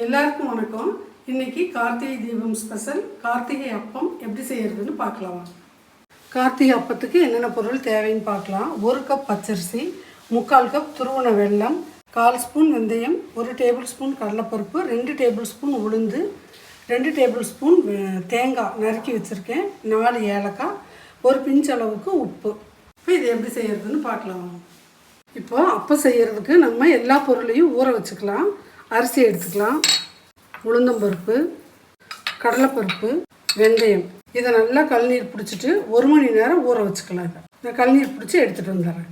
எல்லாருக்கும் வணக்கம். இன்னைக்கு கார்த்திகை தீபம் ஸ்பெஷல். கார்த்திகை அப்பம் எப்படி செய்கிறதுன்னு பார்க்கலாம்? கார்த்திகை அப்பத்துக்கு என்னென்ன பொருள் தேவைன்னு பார்க்கலாம். ஒரு கப் பச்சரிசி முக்கால் கப் துருவன வெல்லம் கால் ஸ்பூன் வெந்தயம் ஒரு டேபிள் ஸ்பூன் கடலைப்பருப்பு ரெண்டு டேபிள் ஸ்பூன் உளுந்து ரெண்டு டேபிள் ஸ்பூன் தேங்காய் நறுக்கி வச்சுருக்கேன். நாலு ஏலக்காய் ஒரு பிஞ்ச் அளவுக்கு உப்பு. இப்போ இது எப்படி செய்கிறதுன்னு பார்க்கலாம்? இப்போ அப்பம் செய்கிறதுக்கு நம்ம எல்லா பொருளையும் ஊற வச்சுக்கலாம். அரிசி எடுத்துக்கலாம். உளுந்தம்பருப்பு கடலைப்பருப்பு வெந்தயம். இதை நல்லா கழுநீர் பிடிச்சிட்டு ஒரு மணி நேரம் ஊற வச்சுக்கலாம் இதை. நான் கழுநீர் பிடிச்சி எடுத்துகிட்டு வந்துடுறேன்.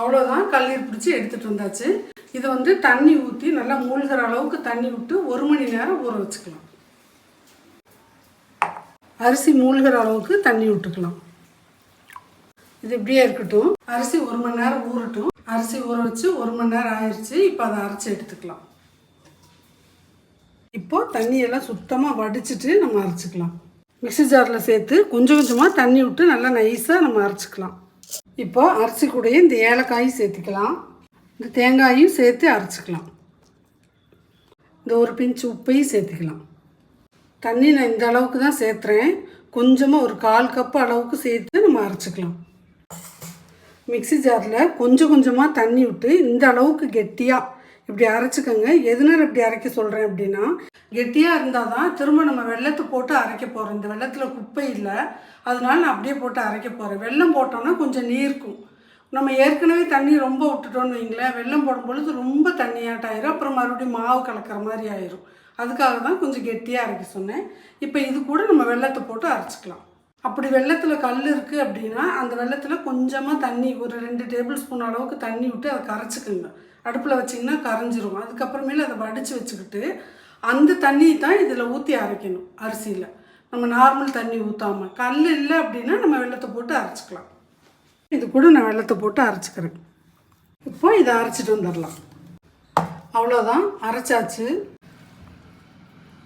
அவ்வளோதான் கழுநீர் பிடிச்சி எடுத்துகிட்டு வந்தாச்சு. இதை வந்து தண்ணி ஊற்றி நல்லா மூழ்கிற அளவுக்கு தண்ணி விட்டு ஒரு மணி நேரம் ஊற வச்சுக்கலாம். அரிசி மூழ்கிற அளவுக்கு தண்ணி விட்டுக்கலாம். இது இப்படியே இருக்கட்டும். அரிசி ஒரு மணி நேரம் ஊறட்டும். அரிசி ஊற வச்சு ஒரு மணி நேரம் ஆயிடுச்சு இப்போ அதை அரைச்சி எடுத்துக்கலாம். இப்போ தண்ணியெல்லாம் சுத்தமாக வடிச்சிட்டு நம்ம அரைச்சிக்கலாம். மிக்ஸி ஜாரில் சேர்த்து கொஞ்சம் கொஞ்சமாக தண்ணி விட்டு நல்லா நைஸாக நம்ம அரைச்சிக்கலாம். இப்போ அரிசி கூடயே இந்த ஏலக்காயும் சேர்த்துக்கலாம். இந்த தேங்காயும் சேர்த்து அரைச்சிக்கலாம். இந்த ஒரு பிஞ்சு உப்பையும் சேர்த்துக்கலாம். தண்ணி நான் இந்த அளவுக்கு தான் சேர்த்துறேன். கொஞ்சமாக ஒரு கால் கப்பு அளவுக்கு சேர்த்து நம்ம அரைச்சிக்கலாம். மிக்ஸி ஜாரில் கொஞ்சம் கொஞ்சமாக தண்ணி விட்டு இந்த அளவுக்கு கெட்டியாக இப்படி அரைச்சிக்கோங்க. எதனால இப்படி அரைக்க சொல்கிறேன் அப்படின்னா கெட்டியாக இருந்தால் தான் திரும்ப நம்ம வெள்ளத்தை போட்டு அரைக்க போகிறோம் இந்த வெள்ளத்தில் குப்பை இல்லை. அதனால நான் அப்படியே போட்டு அரைக்க போகிறேன் வெள்ளம் போட்டோம்னா கொஞ்சம் நீர்க்கும். நம்ம ஏற்கனவே தண்ணி ரொம்ப விட்டுட்டோம்னு வைங்களேன். வெல்லம் போடும் பொழுது ரொம்ப தண்ணியாட்டாயிரும் அப்புறம் மறுபடியும் மாவு கலக்கிற மாதிரி ஆயிரும். அதுக்காக தான் கொஞ்சம் கெட்டியாக அரைக்க சொன்னேன். இப்போ இது கூட நம்ம வெள்ளத்தை போட்டு அரைச்சிக்கலாம். அப்படி வெள்ளத்தில் கல் இருக்குது அப்படின்னா அந்த வெள்ளத்தில் கொஞ்சமாக தண்ணி ஒரு ரெண்டு டேபிள் ஸ்பூன் அளவுக்கு தண்ணி விட்டு அதை கரைச்சிக்குங்க. அடுப்பில் வச்சிங்கன்னா கரைஞ்சிரும். அதுக்கப்புறமேல அதை வடித்து வச்சுக்கிட்டு அந்த தண்ணி தான் இதில் ஊற்றி அரைக்கணும் அரிசியில். நம்ம நார்மல் தண்ணி ஊற்றாமல் கல் இல்லை அப்படின்னா நம்ம வெள்ளத்தை போட்டு அரைச்சிக்கலாம். இது கூட நான் வெள்ளத்தை போட்டு அரைச்சிக்கிறேன். இப்போ இதை அரைச்சிட்டு வந்துடலாம். அவ்வளோதான் அரைச்சாச்சு.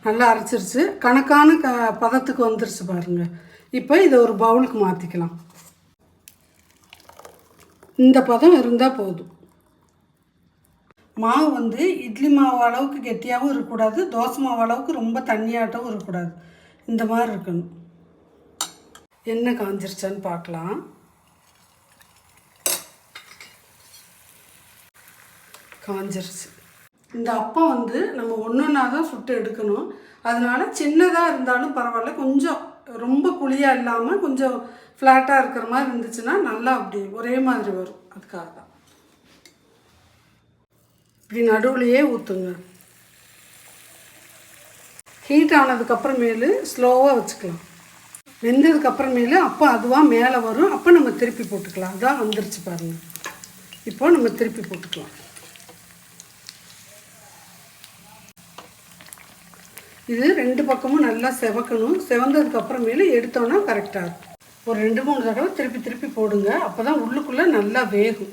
நல்லா அரைச்சிருச்சு. கணக்கான க பதத்துக்கு வந்துருச்சு பாருங்கள் இப்போ இதை ஒரு பவுலுக்கு மாற்றிக்கலாம் இந்த பதம் இருந்தால் போதும். மாவு வந்து இட்லி மாவு அளவுக்கு கெட்டியாகவும் இருக்கக்கூடாது தோசை மாவு அளவுக்கு ரொம்ப தண்ணியாட்டவும் இருக்கக்கூடாது. இந்த மாதிரி இருக்கணும். என்ன காஞ்சிருச்சான்னு பார்க்கலாம். காஞ்சிருச்சு. இந்த அப்பம் வந்து நம்ம ஒன்று ஒன்றா தான் சுட்டு எடுக்கணும். அதனால சின்னதாக இருந்தாலும் பரவாயில்ல. கொஞ்சம் ரொம்ப குழியாக இல்லாமல் கொஞ்சம் ஃப்ளாட்டாக இருக்கிற மாதிரி இருந்துச்சுன்னா நல்லா அப்படி ஒரே மாதிரி வரும். அதுக்காக தான் இப்படி நடுவுலையே ஊற்றுங்க ஹீட் ஆனதுக்கப்புறமேலு ஸ்லோவாக வச்சுக்கலாம். வெந்ததுக்கப்புறமேலு அப்போ அதுவாக மேலே வரும். அப்போ நம்ம திருப்பி போட்டுக்கலாம். அதான் வந்துருச்சு பாருங்கள் இப்போ நம்ம திருப்பி போட்டுக்கலாம். இது ரெண்டு பக்கமும் நல்லா செவக்கணும். செவந்ததுக்கப்புறமேலு எடுத்தோன்னா கரெக்டாக இருக்கும். ஒரு ரெண்டு மூணு தடவை திருப்பி திருப்பி போடுங்க. அப்போ தான் உள்ளுக்குள்ளே நல்லா வேகும்.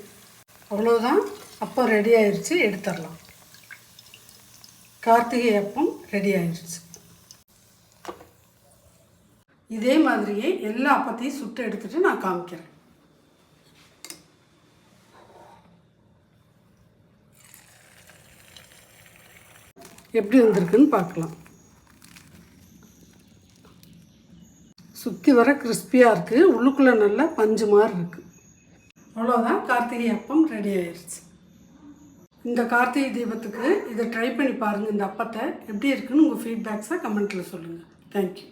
அவ்வளோதான் அப்போ ரெடி ஆயிடுச்சு எடுத்துடலாம். கார்த்திகை அப்பம் ரெடி ஆயிடுச்சு இதே மாதிரியே எல்லா அப்பத்தையும் சுட்டு எடுத்துட்டு நான் காமிக்கிறேன். எப்படி வந்திருக்குன்னு பார்க்கலாம். சுற்றி வர கிறிஸ்பியாக இருக்குது உள்ளுக்குள்ளே நல்லா பஞ்சு மாதிரி இருக்குது அவ்வளோதான் கார்த்திகை அப்பம் ரெடி ஆயிடுச்சு இந்த கார்த்திகை தீபத்துக்கு இதை ட்ரை பண்ணி பாருங்கள் இந்த அப்பத்தை. எப்படி இருக்குன்னு உங்கள் ஃபீட்பேக்ஸை கமெண்ட்டில் சொல்லுங்கள் தேங்க்யூ